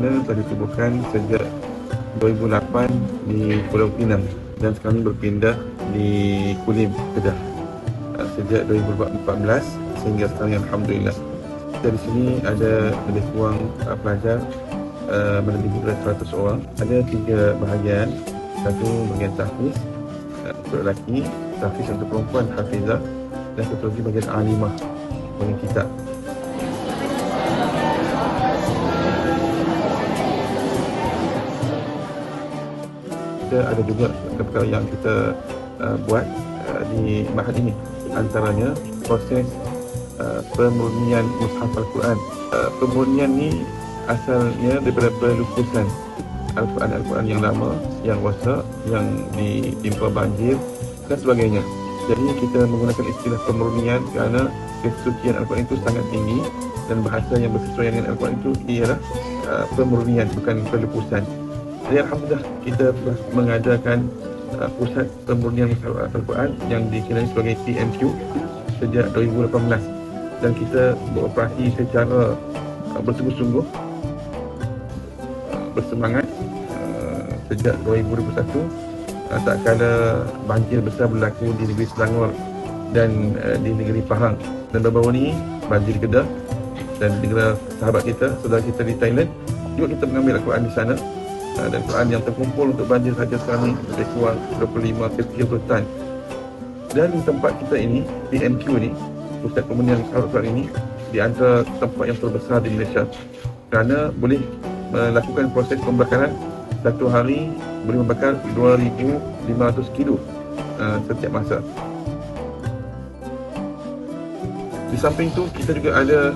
China telah ditubuhkan sejak 2008 di Pulau Pinang dan sekarang berpindah di Kulim, Kedah. Uh, sejak 2014 sehingga sekarang Alhamdulillah. Dari sini ada lebih kurang uh, pelajar uh, melebihi 200 orang. Ada tiga bahagian. Satu bahagian tahfiz uh, untuk lelaki tahfiz untuk perempuan hafizah dan satu lagi bahagian alimah bahagian kitab kita ada juga perkara yang kita uh, buat uh, di mahad ini. Antaranya proses uh, pemurnian mushaf al-Quran. Uh, pemurnian ni asalnya daripada pelupusan al-Quran al-Quran yang lama yang rosak yang ditimpa banjir dan sebagainya. Jadi kita menggunakan istilah pemurnian kerana kesucian al-Quran itu sangat tinggi dan bahasa yang bersesuaian dengan al-Quran itu ialah uh, pemurnian bukan pelupusan jadi Alhamdulillah kita telah mengadakan uh, pusat pemurnian Al-Quran yang dikenali sebagai PMQ sejak 2018 dan kita beroperasi secara uh, bersungguh-sungguh uh, bersemangat uh, sejak 2021 uh, tak kala banjir besar berlaku di negeri Selangor dan uh, di negeri Pahang. Dan baru-baru ini banjir Kedah. Dan negara sahabat kita, saudara kita di Thailand juga kita mengambil Al-Quran di sana Ah, dan Quran yang terkumpul untuk banjir saja ni lebih kurang 25 ke 30 tan dan tempat kita ini PMQ ni Pusat Pemunian Al-Quran ini di antara tempat yang terbesar di Malaysia. Kerana boleh melakukan proses pembakaran satu hari boleh membakar 2,500 kilo uh, setiap masa. Di samping tu kita juga ada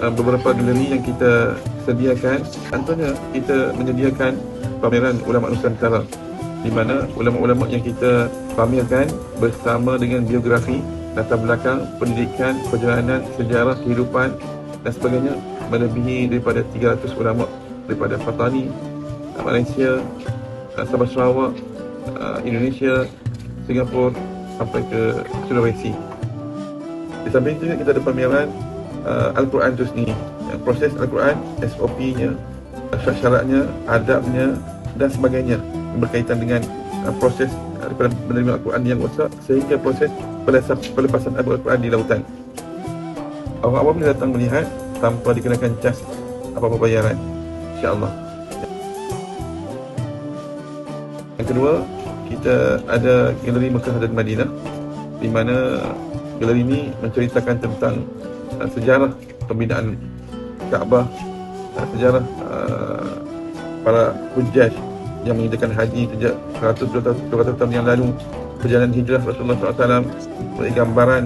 uh, beberapa galeri yang kita sediakan antaranya kita menyediakan pameran ulama Nusantara di mana ulama-ulama yang kita pamerkan bersama dengan biografi latar belakang pendidikan perjalanan sejarah kehidupan dan sebagainya melebihi daripada 300 ulama daripada Fatani Malaysia Sabah Sarawak Indonesia Singapura sampai ke Sulawesi. Di samping itu kita ada pameran uh, Al-Quran itu sendiri uh, proses Al-Quran SOP-nya syarat-syaratnya adabnya dan sebagainya. Berkaitan dengan uh, proses uh, daripada menerima Al-Quran yang rosak sehingga proses pelepasan, pelepasan Al-Quran di lautan. Orang awam boleh datang melihat tanpa dikenakan cas apa-apa bayaran. insyaAllah. Yang kedua kita ada galeri Mekah dan Madinah di mana galeri ini menceritakan tentang uh, sejarah pembinaan Kaabah, uh, sejarah uh, para hujjaj yang mengerjakan haji sejak 100-200 tahun yang lalu. Perjalanan hijrah Rasulullah SAW mengenai gambaran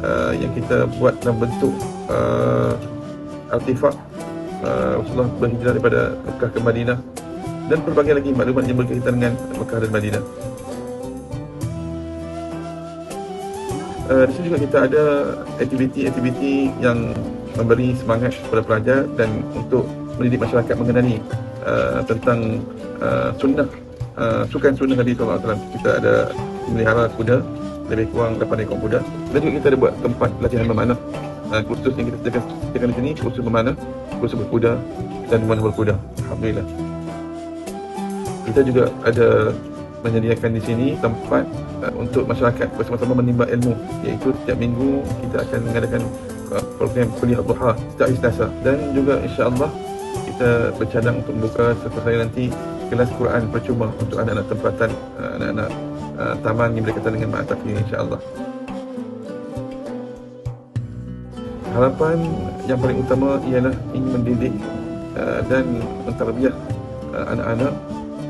uh, yang kita buat dalam bentuk uh, artifak uh, Rasulullah berhijrah daripada Mekah ke Madinah. Dan berbagai lagi maklumat yang berkaitan dengan Mekah dan Madinah uh, di sini juga kita ada aktiviti-aktiviti yang memberi semangat kepada pelajar dan untuk mendidik masyarakat mengenali uh, tentang uh, sunnah uh, sukan sunnah Nabi SAW kita ada melihara kuda lebih kurang 8 ekor kuda. Dan juga kita ada buat tempat latihan memanah. Uh, kursus yang kita sediakan, sediakan di sini kursus memanah kursus berkuda dan memanah berkuda. Alhamdulillah. Kita juga ada menyediakan di sini tempat uh, untuk masyarakat bersama-sama menimba ilmu. Iaitu setiap minggu kita akan mengadakan uh, program kuliah duha setiap hari Selasa dan juga insya-Allah kita bercadang untuk membuka setiap hari nanti kelas Quran percuma untuk anak-anak tempatan uh, anak-anak uh, taman yang berkaitan dengan Ma'at Tafsir insya-Allah. Harapan yang paling utama ialah ingin mendidik uh, dan mentarbiah uh, anak-anak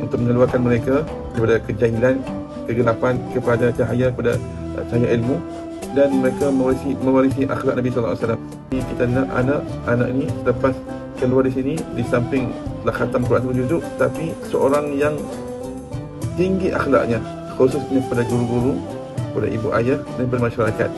untuk mengeluarkan mereka daripada kejahilan, kegelapan kepada cahaya kepada uh, cahaya ilmu dan mereka mewarisi mewarisi akhlak Nabi sallallahu alaihi wasallam. Kita nak anak-anak ini selepas keluar di sini di samping telah khatam Quran satu juzuk tapi seorang yang tinggi akhlaknya khususnya pada guru-guru, pada ibu ayah dan pada masyarakat.